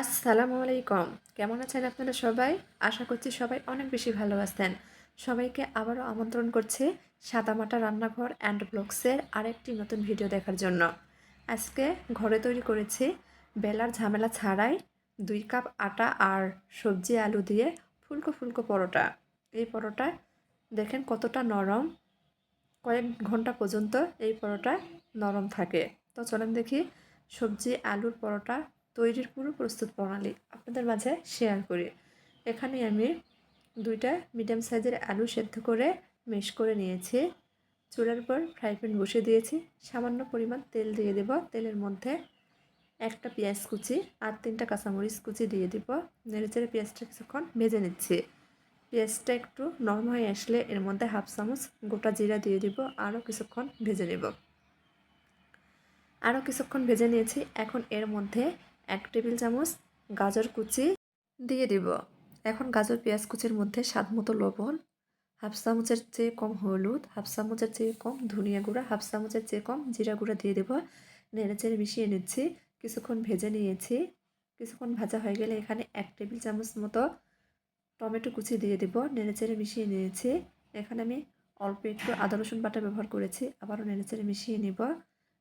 আসসালামু আলাইকুম কেমন আছেন আপনারা সবাই? আশা করছি সবাই অনেক বেশি ভালো আছেন। সবাইকে আবারও আমন্ত্রণ করছি সাদামাটা রান্নাঘর অ্যান্ড ব্লগসের আরেকটি নতুন ভিডিও দেখার জন্য। আজকে ঘরে তৈরি করেছি বেলার ঝামেলা ছাড়াই দুই কাপ আটা আর সবজি আলু দিয়ে ফুলকো ফুলকো পরোটা। এই পরোটা দেখেন কতটা নরম। কয়েক ঘণ্টা পর্যন্ত এই পরোটা নরম থাকে। তো চলেন দেখি সবজি আলুর পরোটা তৈরির পুরো প্রস্তুত প্রণালী আপনাদের মাঝে শেয়ার করি। এখানে আমি দুইটা মিডিয়াম সাইজের আলু সেদ্ধ করে মেশ করে নিয়েছি। চুলার পর ফ্রাই প্যান বসিয়ে দিয়েছি। সামান্য পরিমাণ তেল দিয়ে দেব। তেলের মধ্যে একটা পেঁয়াজ কুচি আর তিনটা কাঁচামরিচ কুচি দিয়ে দিব। নেড়ে চেড়ে পেঁয়াজটা কিছুক্ষণ ভেজে নিচ্ছি। পেঁয়াজটা একটু নরম হয়ে আসলে এর মধ্যে হাফ চামচ গোটা জিরা দিয়ে দিব। আরও কিছুক্ষণ ভেজে নেব। আরও কিছুক্ষণ ভেজে নিয়েছি। এখন এর মধ্যে এক টেবিল চামচ গাজর কুচি দিয়ে দিব। এখন গাজর পেঁয়াজ কুচির মধ্যে স্বাদ মতো লবণ, হাফ চামচের চেয়ে কম হলুদ, হাফ চামচের চেয়ে কম ধনিয়া গুঁড়া, হাফ চামচের চেয়ে কম জিরা গুঁড়া দিয়ে দেব। নেড়ে চেড়ে মিশিয়ে নিচ্ছি, কিছুক্ষণ ভেজে নিয়েছি। কিছুক্ষণ ভাজা হয়ে গেলে এখানে এক টেবিল চামচ মতো টমেটো কুচি দিয়ে দেব। নেড়ে চেড়ে মিশিয়ে নিয়েছি। এখানে আমি অল্প একটু আদা রসুন বাটা ব্যবহার করেছি, আবারও নেড়ে চেড়ে মিশিয়ে নিব।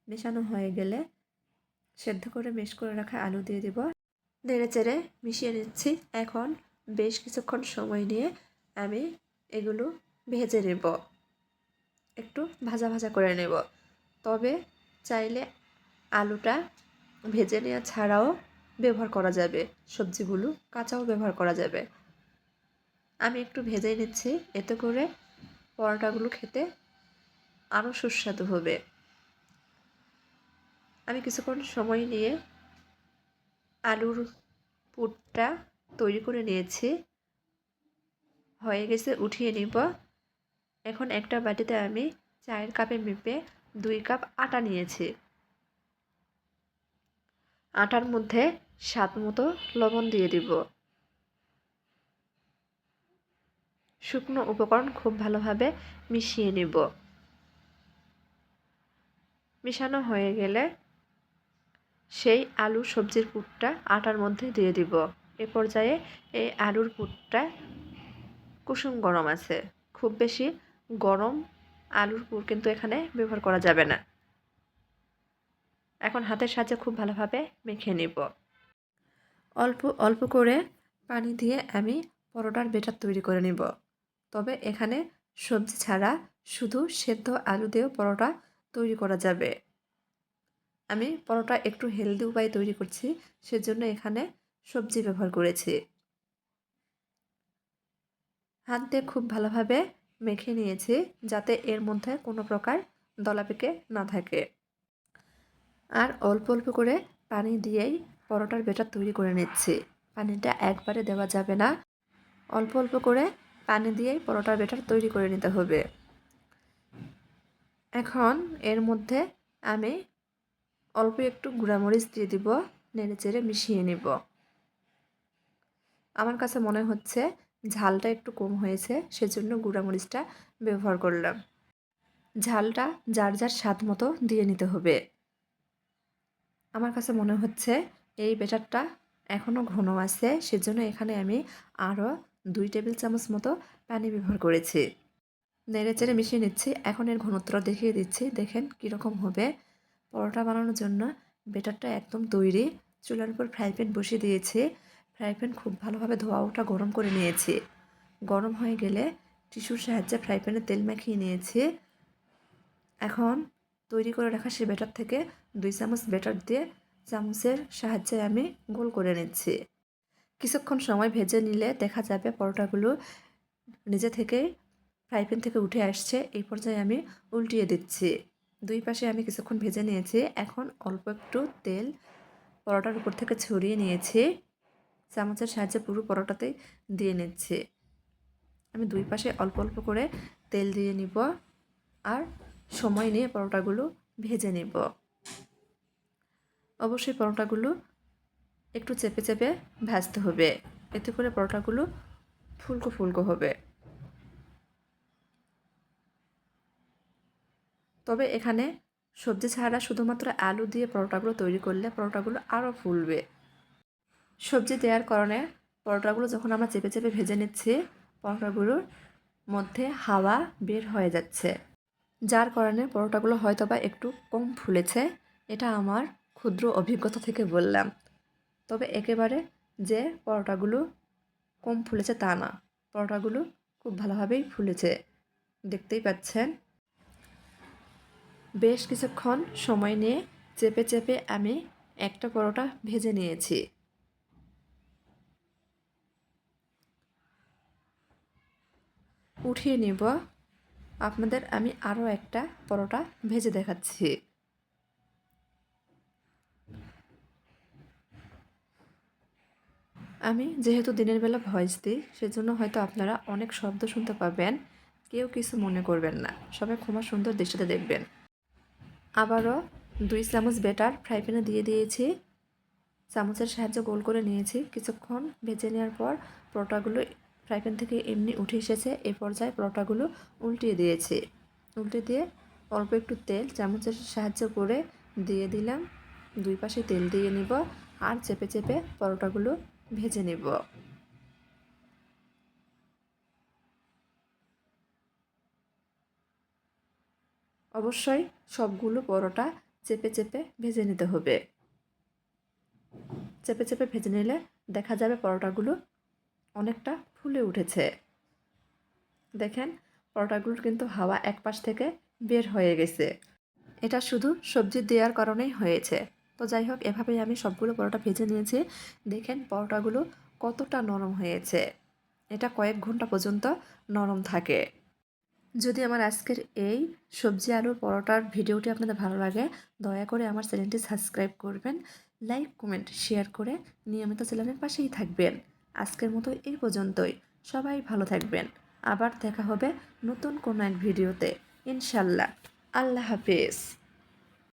মেশানো হয়ে গেলে সেদ্ধ করে মেশ করে রাখা আলু দিয়ে দেব। নেড়ে চেড়ে মিশিয়ে নিচ্ছি। এখন বেশ কিছুক্ষণ সময় নিয়ে আমি এগুলো ভেজে নেব। একটু ভাজা ভাজা করে নেব। তবে চাইলে আলুটা ভেজে নেওয়া ছাড়াও ব্যবহার করা যাবে। সবজিগুলো কাঁচাও ব্যবহার করা যাবে। আমি একটু ভেজে নিচ্ছি। এতে করে পরোটাগুলো খেতে আরও সুস্বাদু হবে। আমি কিছুক্ষণ সময় নিয়ে আলুর পুরটা তৈরি করে নিয়েছি। হয়ে গেছে, উঠিয়ে নিব। এখন একটা বাটিতে আমি চায়ের কাপে মেপে দুই কাপ আটা নিয়েছি। আটার মধ্যে স্বাদ মতো লবণ দিয়ে দিব। শুকনো উপকরণ খুব ভালোভাবে মিশিয়ে নেব। মিশানো হয়ে গেলে সেই আলু সবজির পুরটা আটার মধ্যে দিয়ে দিব। এ পর্যায়ে এই আলুর পুরটা কুসুম গরম আছে। খুব বেশি গরম আলুর পুর কিন্তু এখানে ব্যবহার করা যাবে না। এখন হাতের সাহায্যে খুব ভালোভাবে মেখে নিব। অল্প অল্প করে পানি দিয়ে আমি পরোটার বেটার তৈরি করে নিব। তবে এখানে সবজি ছাড়া শুধু সেদ্ধ আলু দিয়েও পরোটা তৈরি করা যাবে। আমি পরোটা একটু হেলদি উপায়ে তৈরি করছি, সেজন্য এখানে সবজি ব্যবহার করেছি। হাত দিয়ে খুব ভালোভাবে মেখে নিয়েছি, যাতে এর মধ্যে কোনো প্রকার দলা পেকে না থাকে। আর অল্প অল্প করে পানি দিয়েই পরোটার বেটার তৈরি করে নিচ্ছি। পানিটা একবারে দেওয়া যাবে না। অল্প অল্প করে পানি দিয়েই পরোটার বেটার তৈরি করে নিতে হবে। এখন এর মধ্যে আমি অল্প একটু গুঁড়ামরিচ দিয়ে দিব, নেড়ে চেড়ে মিশিয়ে নিব। আমার কাছে মনে হচ্ছে ঝালটা একটু কম হয়েছে, সেজন্য গুঁড়ামরিচটা ব্যবহার করলাম। ঝালটা যার যার স্বাদ মতো দিয়ে নিতে হবে। আমার কাছে মনে হচ্ছে এই বেটারটা এখনও ঘন আছে, সেজন্য এখানে আমি আরও দুই টেবিল চামচ মতো পানি ব্যবহার করেছি। নেড়ে চেড়ে মিশিয়ে নিচ্ছি, এখন এর ঘনত্ব দেখিয়ে দিচ্ছি, দেখেন কীরকম হবে। পরোটা বানানোর জন্য বেটারটা একদম তৈরি। চুলার উপর ফ্রাই প্যান বসিয়ে দিয়েছি। ফ্রাই প্যান খুব ভালোভাবে ধোয়া ওটা গরম করে নিয়েছি। গরম হয়ে গেলে টিস্যুর সাহায্যে ফ্রাই প্যানে তেল মাখিয়ে নিয়েছি। এখন তৈরি করে রাখা সে বেটার থেকে দুই চামচ বেটার দিয়ে চামচের সাহায্যে আমি গোল করে নিচ্ছি। কিছুক্ষণ সময় ভেজে নিলে দেখা যাবে পরোটাগুলো নিজে থেকে ফ্রাই প্যান থেকে উঠে আসছে। এই পর্যায়ে আমি উল্টিয়ে দিচ্ছি। দুই পাশে আমি কিছুক্ষণ ভেজে নিয়েছি। এখন অল্প একটু তেল পরোটার উপর থেকে ছড়িয়ে নিয়েছি। চামচের সাহায্যে পুরো পরোটাতেই দিয়ে নিচ্ছি। আমি দুই পাশে অল্প অল্প করে তেল দিয়ে নিব আর সময় নিয়ে পরোটাগুলো ভেজে নিব। অবশ্যই পরোটাগুলো একটু চেপে চেপে ভাজতে হবে। এতে করে পরোটাগুলো ফুলকো ফুলকো হবে। তবে এখানে সবজি ছাড়া শুধুমাত্র আলু দিয়ে পরোটাগুলো তৈরি করলে পরোটাগুলো আরও ফুলবে। সবজি দেওয়ার কারণে পরোটাগুলো যখন আমরা চেপে চেপে ভেজে নিচ্ছি, পরোটাগুলোর মধ্যে হাওয়া বের হয়ে যাচ্ছে। যার কারণে পরোটাগুলো হয়তো বা একটু কম ফুলেছে, এটা আমার ক্ষুদ্র অভিজ্ঞতা থেকে বললাম। তবে একেবারে যে পরোটাগুলো কম ফুলেছে তা না। পরোটাগুলো খুব ভালোভাবেই ফুলেছে। দেখতেই পাচ্ছেন বেশ কিছুক্ষণ সময় নিয়ে চেপে চেপে আমি একটা পরোটা ভেজে নিয়েছি। উঠিয়ে নিব। আপনাদের আমি আরও একটা পরোটা ভেজে দেখাচ্ছি। আমি যেহেতু দিনের বেলা ভয়েস দিই, সেজন্য হয়তো আপনারা অনেক শব্দ শুনতে পাবেন। কেউ কিছু মনে করবেন না। সবাই ক্ষমা সুন্দর দৃষ্টিতে দেখবেন। আবারও দুই চামচ বেটার ফ্রাই প্যানে দিয়ে দিয়েছি। চামচের সাহায্যে গোল করে নিয়েছি। কিছুক্ষণ ভেজে নেওয়ার পর পরোটাগুলো ফ্রাই প্যান থেকে এমনি উঠে এসেছে। এ পর্যায়ে পরোটাগুলো উল্টিয়ে দিয়েছি। উল্টে দিয়ে অল্প একটু তেল চামচের সাহায্য করে দিয়ে দিলাম। দুই পাশে তেল দিয়ে নিব আর চেপে চেপে পরোটাগুলো ভেজে নেব। অবশ্যই সবগুলো পরোটা চেপে চেপে ভেজে নিতে হবে। চেপে চেপে ভেজে নিলে দেখা যাবে পরোটাগুলো অনেকটা ফুলে উঠেছে। দেখেন, পরোটাগুলোর কিন্তু হাওয়া এক পাশ থেকে বের হয়ে গেছে। এটা শুধু সবজি দেওয়ার কারণেই হয়েছে। তো যাই হোক, এভাবেই আমি সবগুলো পরোটা ভেজে নিয়েছি। দেখেন, পরোটাগুলো কতটা নরম হয়েছে। এটা কয়েক ঘণ্টা পর্যন্ত নরম থাকে। যদি আমার আজকের এই সবজি আলুর পরোটার ভিডিওটি আপনাদের ভালো লাগে, দয়া করে আমার চ্যানেলটি সাবস্ক্রাইব করবেন, লাইক, কমেন্ট, শেয়ার করে নিয়মিত চ্যানেলের পাশেই থাকবেন। আজকের মতো এই পর্যন্তই। সবাই ভালো থাকবেন। আবার দেখা হবে নতুন কোনো এক ভিডিওতে। ইনশাল্লাহ। আল্লাহ হাফিজ।